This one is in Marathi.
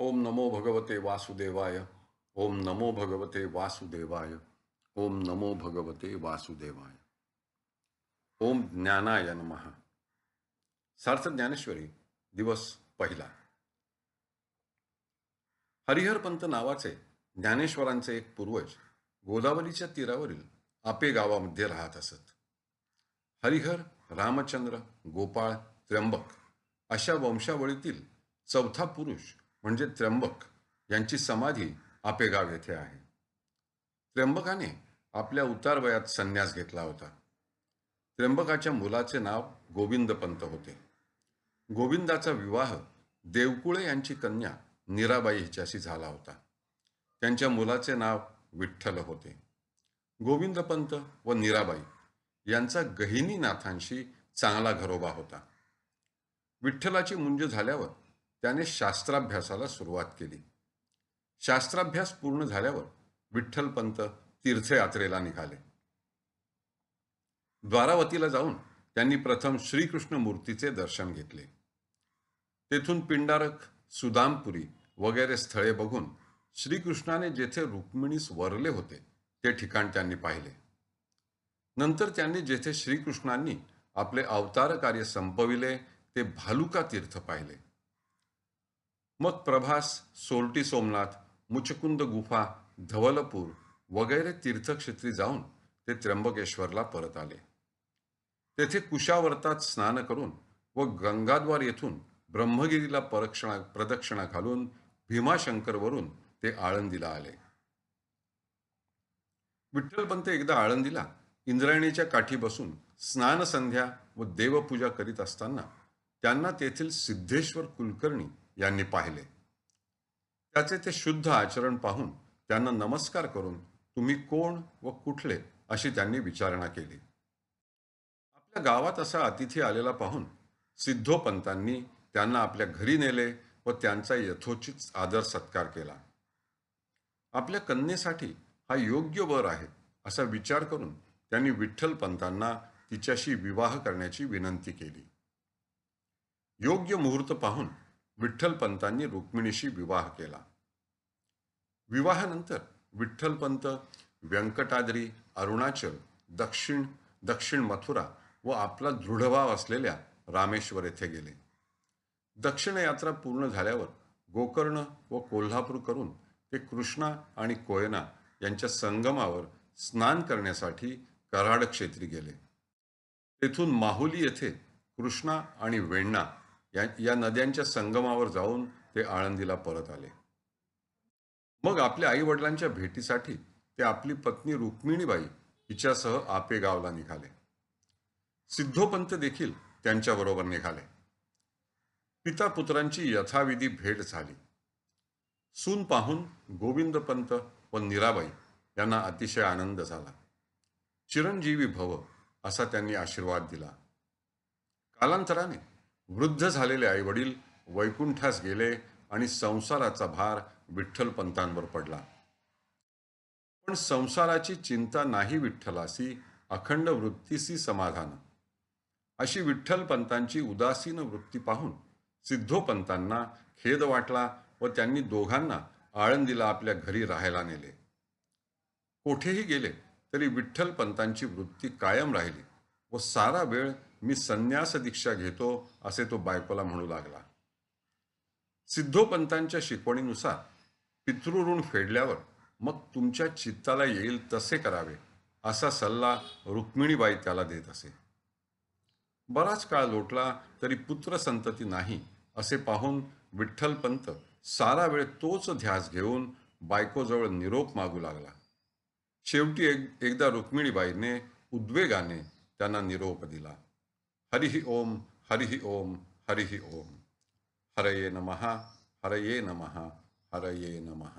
ओम नमो भगवते वासुदेवाय ओम नमो भगवते वासुदेवाय ओम नमो भगवते वासुदेवाय। ओम ज्ञानाय नमः। सार्थ ज्ञानेश्वरी दिवस पहिला। हरिहरपंत नावाचे ज्ञानेश्वरांचे एक पूर्वज गोदावरीच्या तीरावरील आपे गावामध्ये राहत असत. हरिहर रामचंद्र गोपाळ त्र्यंबक अशा वंशावळीतील चौथा पुरुष म्हणजे त्र्यंबक यांची समाधी आपेगाव येथे आहे. त्र्यंबकाने आपल्या उतारवयात संन्यास घेतला होता. त्र्यंबकाच्या मुलाचे नाव गोविंदपंत होते. गोविंदाचा विवाह देवकुळे यांची कन्या नीराबाई हिच्याशी झाला होता. त्यांच्या मुलाचे नाव विठ्ठल होते. गोविंदपंत व नीराबाई यांचा गहिनीनाथांशी चांगला घरोबा होता. विठ्ठलाची मुंज झाल्यावर त्याने शास्त्राभ्यासाला सुरुवात केली. शास्त्राभ्यास पूर्ण झाल्यावर विठ्ठलपंत तीर्थयात्रेला निघाले. द्वारावतीला जाऊन त्यांनी प्रथम श्रीकृष्ण मूर्तीचे दर्शन घेतले. तेथून पिंडारक सुदामपुरी वगैरे स्थळे बघून श्रीकृष्णाने जेथे रुक्मिणीस वरले होते ते ठिकाण त्यांनी पाहिले. नंतर त्यांनी जेथे श्रीकृष्णांनी आपले अवतार कार्य संपविले ते भालुका तीर्थ पाहिले. मग प्रभास सोरटी सोमनाथ मुचकुंद गुफा धवलपूर वगैरे तीर्थक्षेत्री जाऊन ते त्र्यंबकेश्वरला परत आले. तेथे कुशावर्तात स्नान करून व गंगाद्वार येथून ब्रह्मगिरीला परक्षणा प्रदक्षिणा घालून भीमाशंकरवरून ते आळंदीला आले. विठ्ठलपंत एकदा आळंदीला इंद्रायणीच्या काठी बसून स्नान संध्या व देवपूजा करीत असताना त्यांना तेथील सिद्धेश्वर कुलकर्णी यांनी पाहिले. त्याचे ते शुद्ध आचरण पाहून त्यांना नमस्कार करून तुम्ही कोण व कुठले अशी त्यांनी विचारणा केली. आपल्या गावात असा अतिथी आलेला पाहून सिद्धोपंतांनी त्यांना आपल्या घरी नेले व त्यांचा यथोचित आदर सत्कार केला. आपल्या कन्येसाठी हा योग्य वर आहे असा विचार करून त्यांनी विठ्ठलपंतांना तिच्याशी विवाह करण्याची विनंती केली. योग्य मुहूर्त पाहून विठ्ठलपंतांनी रुक्मिणीशी विवाह केला. विवाहानंतर विठ्ठलपंत व्यंकटाद्री अरुणाचल दक्षिण दक्षिण मथुरा व आपला दृढभाव असलेल्या रामेश्वर येथे गेले. दक्षिण यात्रा पूर्ण झाल्यावर गोकर्ण व कोल्हापूर करून ते कृष्णा आणि कोयना यांच्या संगमावर स्नान करण्यासाठी कराड क्षेत्री गेले. तेथून माहुली येथे कृष्णा आणि वेण्णा या, या नद्यांच्या संगमावर जाऊन ते आळंदीला परत आले. मग आपल्या आई वडिलांच्या भेटीसाठी ते आपली पत्नी रुक्मिणीबाई हिच्यासह आपेगावला निघाले. सिद्धोपंत देखील त्यांच्याबरोबर निघाले. पिता पुत्रांची यथाविधी भेट झाली. सून पाहून गोविंदपंत व नीराबाई यांना अतिशय आनंद झाला. चिरंजीवी भव असा त्यांनी आशीर्वाद दिला. कालांतराने वृद्ध झालेले आईवडील वैकुंठास गेले आणि संसाराचा भार विठ्ठलपंतांवर पडला. पण संसाराची चिंता नाही विठ्ठलासी अखंड वृत्तीसी समाधान. अशी विठ्ठलपंतांची उदासीन वृत्ती पाहून सिद्धोपंतांना खेद वाटला व त्यांनी दोघांना आळंदीला आपल्या घरी राहायला नेले. कोठेही गेले तरी विठ्ठलपंतांची वृत्ती कायम राहिली व सारा वेळ मी संन्यास दीक्षा घेतो असे तो बायकोला म्हणू लागला. सिद्धोपंतांच्या शिकवणीनुसार पितृऋण फेडल्यावर मग तुमच्या चित्ताला येईल तसे करावे असा सल्ला रुक्मिणीबाई त्याला देत असे. बराच काळ लोटला तरी पुत्र संतती नाही असे पाहून विठ्ठलपंत सारा वेळ तोच ध्यास घेऊन बायकोजवळ निरोप मागू लागला. शेवटी एक एकदा रुक्मिणीबाईने उद्वेगाने त्यांना निरोप दिला. हरिहि ओम हरिहि ओम हरिहि ओम हरये नमः हरये नमः हरये नमः